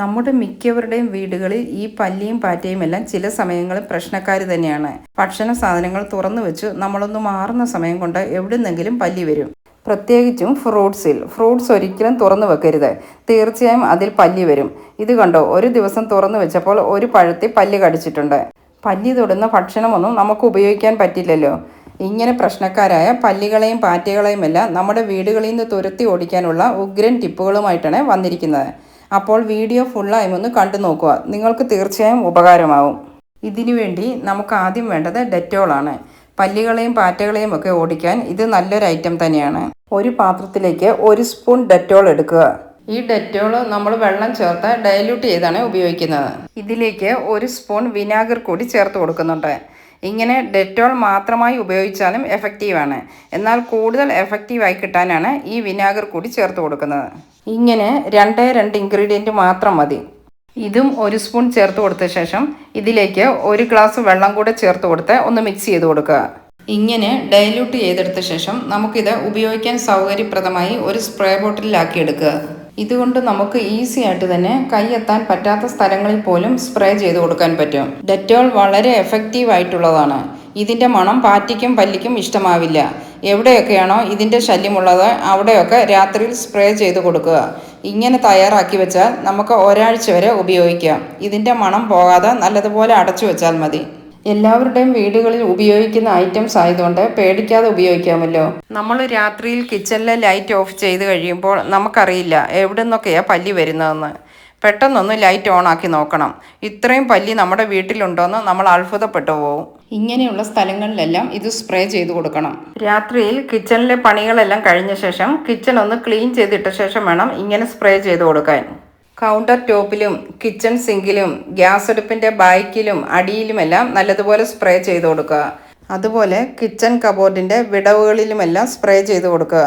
നമ്മുടെ മിക്കവരുടെയും വീടുകളിൽ ഈ പല്ലിയും പാറ്റയും എല്ലാം ചില സമയങ്ങളിൽ പ്രശ്നക്കാർ തന്നെയാണ്. ഭക്ഷണ സാധനങ്ങൾ തുറന്നു വെച്ച് നമ്മളൊന്ന് മാറുന്ന സമയം കൊണ്ട് എവിടുന്നെങ്കിലും പല്ലി വരും. പ്രത്യേകിച്ചും ഫ്രൂട്ട്സിൽ. ഫ്രൂട്ട്സ് ഒരിക്കലും തുറന്നു വെക്കരുത്. തീർച്ചയായും അതിൽ പല്ലി വരും. ഇത് കണ്ടോ? ഒരു ദിവസം തുറന്നു വെച്ചപ്പോൾ ഒരു പഴത്തെ പല്ലി കടിച്ചിട്ടുണ്ട്. പല്ലി തൊടുന്ന ഭക്ഷണമൊന്നും നമുക്ക് ഉപയോഗിക്കാൻ പറ്റില്ലല്ലോ. ഇങ്ങനെ പ്രശ്നക്കാരായ പല്ലികളെയും പാറ്റകളെയും എല്ലാം നമ്മുടെ വീടുകളിൽ നിന്ന് തുരത്തി ഓടിക്കാനുള്ള ഉഗ്രൻ ടിപ്പുകളുമായിട്ടാണ് വന്നിരിക്കുന്നത്. അപ്പോൾ വീഡിയോ ഫുള്ളായും ഒന്ന് കണ്ടു നോക്കുക. നിങ്ങൾക്ക് തീർച്ചയായും ഉപകാരമാവും. ഇതിനു വേണ്ടി നമുക്ക് ആദ്യം വേണ്ടത് ഡെറ്റോളാണ് പല്ലികളെയും പാറ്റകളെയും ഒക്കെ ഓടിക്കാൻ ഇത് നല്ലൊരു ഐറ്റം തന്നെയാണ്. ഒരു പാത്രത്തിലേക്ക് ഒരു സ്പൂൺ ഡെറ്റോൾ എടുക്കുക. ഈ ഡെറ്റോൾ നമ്മൾ വെള്ളം ചേർത്ത് ഡയല്യൂട്ട് ചെയ്താണ് ഉപയോഗിക്കുന്നത്. ഇതിലേക്ക് ഒരു സ്പൂൺ വിനാഗിർ കൂടി ചേർത്ത് കൊടുക്കുന്നുണ്ട്. ഇങ്ങനെ ഡെറ്റോൾ മാത്രമായി ഉപയോഗിച്ചാലും എഫക്റ്റീവാണ്. എന്നാൽ കൂടുതൽ എഫക്റ്റീവായി കിട്ടാനാണ് ഈ വിനാഗർ കൂടി ചേർത്ത് കൊടുക്കുന്നത്. ഇങ്ങനെ രണ്ടേ രണ്ട് ഇൻഗ്രീഡിയന്റ് മാത്രം മതി. ഇതും ഒരു സ്പൂൺ ചേർത്ത് കൊടുത്ത ശേഷം ഇതിലേക്ക് ഒരു ഗ്ലാസ് വെള്ളം കൂടെ ചേർത്ത് കൊടുത്ത് ഒന്ന് മിക്സ് ചെയ്ത് കൊടുക്കുക. ഇങ്ങനെ ഡൈല്യൂട്ട് ചെയ്തെടുത്ത ശേഷം നമുക്കിത് ഉപയോഗിക്കാൻ സൗകര്യപ്രദമായി ഒരു സ്പ്രേ ബോട്ടിലാക്കി എടുക്കുക. ഇതുകൊണ്ട് നമുക്ക് ഈസി ആയിട്ട് തന്നെ കൈയെത്താൻ പറ്റാത്ത സ്ഥലങ്ങളിൽ പോലും സ്പ്രേ ചെയ്ത് കൊടുക്കാൻ പറ്റും. ഡെറ്റോൾ വളരെ എഫക്റ്റീവ് ആയിട്ടുള്ളതാണ്. ഇതിന്റെ മണം പാറ്റിക്കും പല്ലിക്കും ഇഷ്ടമാവില്ല. എവിടെയൊക്കെയാണോ ഇതിന്റെ ശല്യമുള്ളത് അവിടെയൊക്കെ രാത്രിയിൽ സ്പ്രേ ചെയ്ത് കൊടുക്കുക. ഇങ്ങനെ തയ്യാറാക്കി വെച്ചാൽ നമുക്ക് ഒരാഴ്ച വരെ ഉപയോഗിക്കാം. ഇതിന്റെ മണം പോകാതെ നല്ലതുപോലെ അടച്ചു വെച്ചാൽ മതി. എല്ലാവരുടെയും വീടുകളിൽ ഉപയോഗിക്കുന്ന ഐറ്റംസ് ആയതുകൊണ്ട് പേടിക്കാതെ ഉപയോഗിക്കാമല്ലോ. നമ്മൾ രാത്രിയിൽ കിച്ചണിലെ ലൈറ്റ് ഓഫ് ചെയ്ത് കഴിയുമ്പോൾ നമുക്കറിയില്ല എവിടെ നിന്നൊക്കെയാണ് പല്ലി വരുന്നതെന്ന്. പെട്ടെന്നൊന്ന് ലൈറ്റ് ഓൺ ആക്കി നോക്കണം. ഇത്രയും പല്ലി നമ്മുടെ വീട്ടിലുണ്ടോയെന്ന് നമ്മൾ അത്ഭുതപ്പെട്ടു പോകും ഇങ്ങനെയുള്ള സ്ഥലങ്ങളിലെല്ലാം ഇത് സ്പ്രേ ചെയ്ത് കൊടുക്കണം. രാത്രിയിൽ കിച്ചണിലെ പണികളെല്ലാം കഴിഞ്ഞ ശേഷം കിച്ചൺ ഒന്ന് ക്ലീൻ ചെയ്തിട്ട ശേഷം വേണം ഇങ്ങനെ സ്പ്രേ ചെയ്ത് കൊടുക്കാൻ. കൗണ്ടർ ടോപ്പിലും കിച്ചൺ സിങ്കിലും ഗ്യാസ് അടുപ്പിന്റെ ബാക്കിലും അടിയിലുമെല്ലാം നല്ലതുപോലെ സ്പ്രേ ചെയ്ത് കൊടുക്കുക. അതുപോലെ കിച്ചൺ കബോർഡിന്റെ വിടവുകളിലുമെല്ലാം സ്പ്രേ ചെയ്ത് കൊടുക്കുക.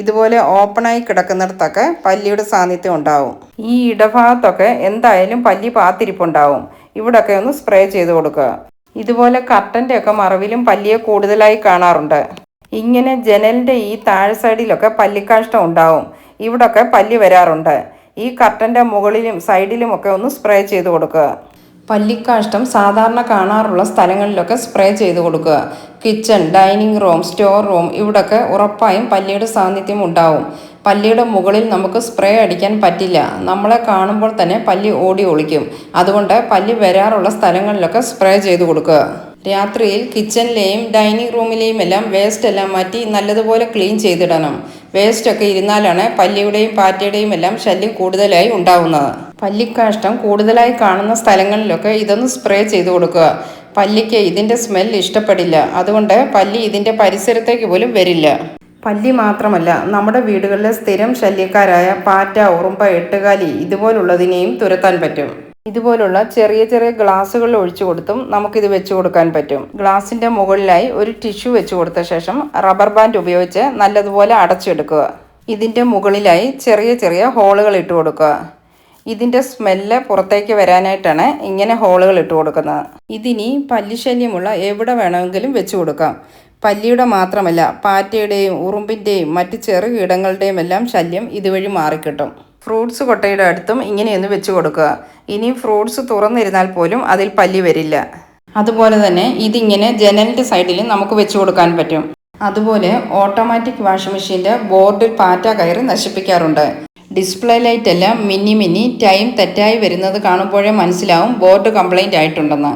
ഇതുപോലെ ഓപ്പണായി കിടക്കുന്നിടത്തൊക്കെ പല്ലിയുടെ സാന്നിധ്യം ഉണ്ടാവും. ഈ ഇടഭാഗത്തൊക്കെ എന്തായാലും പല്ലി പാത്തിരിപ്പുണ്ടാവും. ഇവിടൊക്കെ ഒന്ന് സ്പ്രേ ചെയ്ത് കൊടുക്കുക. ഇതുപോലെ കർട്ടന്റെ ഒക്കെ മറവിലും പല്ലിയെ കൂടുതലായി കാണാറുണ്ട്. ഇങ്ങനെ ജനലിന്റെ ഈ താഴെ സൈഡിലൊക്കെ പല്ലിക്കാഷ്ടം ഉണ്ടാവും. ഇവിടൊക്കെ പല്ലി വരാറുണ്ട്. ഈ കർട്ടന്റെ മുകളിലും സൈഡിലുമൊക്കെ ഒന്ന് സ്പ്രേ ചെയ്ത് കൊടുക്കുക. പല്ലിക്കാഷ്ടം സാധാരണ കാണാറുള്ള സ്ഥലങ്ങളിലൊക്കെ സ്പ്രേ ചെയ്ത് കൊടുക്കുക. Kitchen dining room store room ഇവിടൊക്കെ ഉറപ്പായും പല്ലിയുടെ സാന്നിധ്യം ഉണ്ടാവും. പല്ലിയുടെ മുകളിൽ നമുക്ക് സ്പ്രേ അടിക്കാൻ പറ്റില്ല. നമ്മളെ കാണുമ്പോൾ തന്നെ പല്ലി ഓടി ഒളിക്കും. അതുകൊണ്ട് പല്ലി വരാറുള്ള സ്ഥലങ്ങളിലൊക്കെ സ്പ്രേ ചെയ്ത് കൊടുക്കുക. രാത്രിയിൽ കിച്ചണിലെയും ഡൈനിങ് റൂമിലെയും എല്ലാം വേസ്റ്റ് എല്ലാം മാറ്റി നല്ലതുപോലെ ക്ലീൻ ചെയ്തിടണം. വേസ്റ്റൊക്കെ ഇരുന്നാലാണ് പല്ലിയുടെയും പാറ്റയുടെയും എല്ലാം ശല്യം കൂടുതലായി ഉണ്ടാവുന്നത്. പല്ലിക്കാഷ്ടം കൂടുതലായി കാണുന്ന സ്ഥലങ്ങളിലൊക്കെ ഇതൊന്ന് സ്പ്രേ ചെയ്ത് കൊടുക്കുക. പല്ലിക്ക് ഇതിന്റെ സ്മെൽ ഇഷ്ടപ്പെടില്ല. അതുകൊണ്ട് പല്ലി ഇതിന്റെ പരിസരത്തേക്ക് പോലും വരില്ല. പല്ലി മാത്രമല്ല നമ്മുടെ വീടുകളിലെ സ്ഥിരം ശല്യക്കാരായ പാറ്റ ഉറുമ്പ എട്ടുകാലി ഇതുപോലുള്ളതിനെയും തുരത്താൻ പറ്റും. ഇതുപോലുള്ള ചെറിയ ചെറിയ ഗ്ലാസ്സുകളിൽ ഒഴിച്ചു കൊടുത്തും നമുക്കിത് വെച്ച് കൊടുക്കാൻ പറ്റും. ഗ്ലാസിന്റെ മുകളിലായി ഒരു ടിഷ്യൂ വെച്ച് കൊടുത്ത ശേഷം റബ്ബർ ബാൻഡ് ഉപയോഗിച്ച് നല്ലതുപോലെ അടച്ചെടുക്കുക. ഇതിന്റെ മുകളിലായി ചെറിയ ചെറിയ ഹോളുകൾ ഇട്ട് കൊടുക്കുക. ഇതിന്റെ സ്മെല്ല് പുറത്തേക്ക് വരാനായിട്ടാണ് ഇങ്ങനെ ഹോളുകൾ ഇട്ട് കൊടുക്കുന്നത്. ഇതിനി പല്ലിശല്യമുള്ള എവിടെ വേണമെങ്കിലും വെച്ച് കൊടുക്കാം. പല്ലിയുടെ മാത്രമല്ല പാറ്റയുടെയും ഉറുമ്പിന്റെയും മറ്റ് ചെറു കീടങ്ങളുടെയും എല്ലാം ശല്യം ഇതുവഴി മാറിക്കിട്ടും. ഫ്രൂട്ട്സ് കൊട്ടയുടെ അടുത്തും ഇങ്ങനെയൊന്ന് വെച്ച് കൊടുക്കുക. ഇനി ഫ്രൂട്ട്സ് തുറന്നിരുന്നാൽ പോലും അതിൽ പല്ലി വരില്ല. അതുപോലെ തന്നെ ഇതിങ്ങനെ ജനലിന്റെ സൈഡിൽ നമുക്ക് വെച്ച് കൊടുക്കാൻ പറ്റും. അതുപോലെ ഓട്ടോമാറ്റിക് വാഷിംഗ് മെഷീന്റെ ബോർഡിൽ പാറ്റ കയറി നശിപ്പിക്കാറുണ്ട്. ഡിസ്പ്ലേ ലൈറ്റ് എല്ലാം മിന്നി മിന്നി ടൈം തെറ്റായി വരുന്നത് കാണുമ്പോഴേ മനസ്സിലാവും ബോർഡ് കംപ്ലൈന്റ് ആയിട്ടുണ്ടെന്ന്.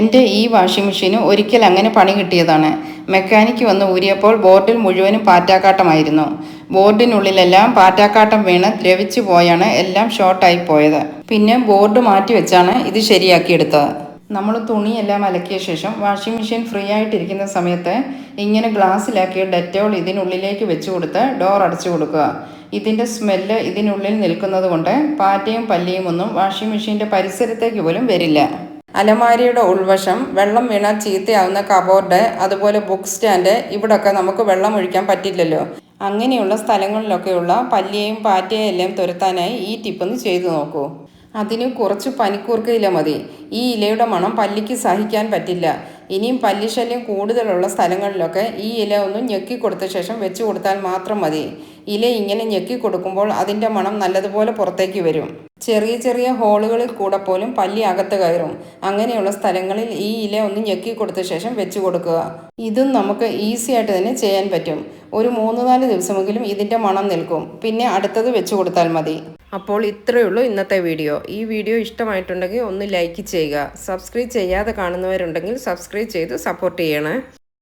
എന്റെ ഈ വാഷിംഗ് മെഷീന് ഒരിക്കൽ അങ്ങനെ പണി കിട്ടിയതാണ്. മെക്കാനിക്ക് വന്ന് ഊരിയപ്പോൾ ബോർഡിൽ മുഴുവനും പാറ്റാക്കാട്ടമായിരുന്നു. ബോർഡിനുള്ളിലെല്ലാം പാറ്റാക്കാട്ടം വീണ് ദ്രവിച്ചു പോയാണ് എല്ലാം ഷോർട്ടായി പോയത്. പിന്നെ ബോർഡ് മാറ്റി വെച്ചാണ് ഇത് ശരിയാക്കിയെടുത്തത്. നമ്മൾ തുണിയെല്ലാം അലക്കിയ ശേഷം വാഷിംഗ് മെഷീൻ ഫ്രീ ആയിട്ടിരിക്കുന്ന സമയത്ത് ഇങ്ങനെ ഗ്ലാസ്സിലാക്കിയ ഡെറ്റോൾ ഇതിനുള്ളിലേക്ക് വെച്ച് കൊടുത്ത് ഡോർ അടച്ചു കൊടുക്കുക. ഇതിന്റെ സ്മെല്ല് ഇതിനുള്ളിൽ നിൽക്കുന്നത് കൊണ്ട് പാറ്റയും പല്ലിയും ഒന്നും വാഷിംഗ് മെഷീന്റെ പരിസരത്തേക്ക് പോലും വരില്ല. അലമാരിയുടെ ഉൾവശം വെള്ളം വീണാൽ ചീത്തയാവുന്ന കബോർഡ് അതുപോലെ ബുക്ക് സ്റ്റാൻഡ് ഇവിടൊക്കെ നമുക്ക് വെള്ളം ഒഴിക്കാൻ പറ്റില്ലല്ലോ. അങ്ങനെയുള്ള സ്ഥലങ്ങളിലൊക്കെയുള്ള പല്ലിയെയും പാറ്റയെയും എല്ലാം തുരത്താനായി ഈ ടിപ്പൊന്ന് ചെയ്തു നോക്കൂ. അതിന് കുറച്ച് പനിക്കൂർക്ക ഇല മതി. ഈ ഇലയുടെ മണം പല്ലിക്ക് സഹിക്കാൻ പറ്റില്ല. ഇനിയും പല്ലിശല്യം കൂടുതലുള്ള സ്ഥലങ്ങളിലൊക്കെ ഈ ഇല ഒന്ന് ഞെക്കി കൊടുത്ത ശേഷം വെച്ച് കൊടുത്താൽ മാത്രം മതി. ഇല ഇങ്ങനെ ഞെക്കി കൊടുക്കുമ്പോൾ അതിന്റെ മണം നല്ലതുപോലെ പുറത്തേക്ക് വരും. ചെറിയ ചെറിയ ഹോളുകളിൽ കൂടെ പോലും പല്ലി അകത്ത് കയറും. അങ്ങനെയുള്ള സ്ഥലങ്ങളിൽ ഈ ഇല ഒന്ന് ഞെക്കി കൊടുത്ത ശേഷം വെച്ച് കൊടുക്കുക. ഇതും നമുക്ക് ഈസി ആയിട്ട് തന്നെ ചെയ്യാൻ പറ്റും. ഒരു മൂന്ന് നാല് ദിവസമെങ്കിലും ഇതിന്റെ മണം നിൽക്കും. പിന്നെ അടുത്തത് വെച്ച് കൊടുത്താൽ മതി. അപ്പോൾ ഇത്രയേ ഉള്ളൂ ഇന്നത്തെ വീഡിയോ. ഈ വീഡിയോ ഇഷ്ടമായിട്ടുണ്ടെങ്കിൽ ഒന്ന് ലൈക്ക് ചെയ്യുക. സബ്സ്ക്രൈബ് ചെയ്യാതെ കാണുന്നവരുണ്ടെങ്കിൽ സബ്സ്ക്രൈബ് ചെയ്ത് സപ്പോർട്ട് ചെയ്യണേ.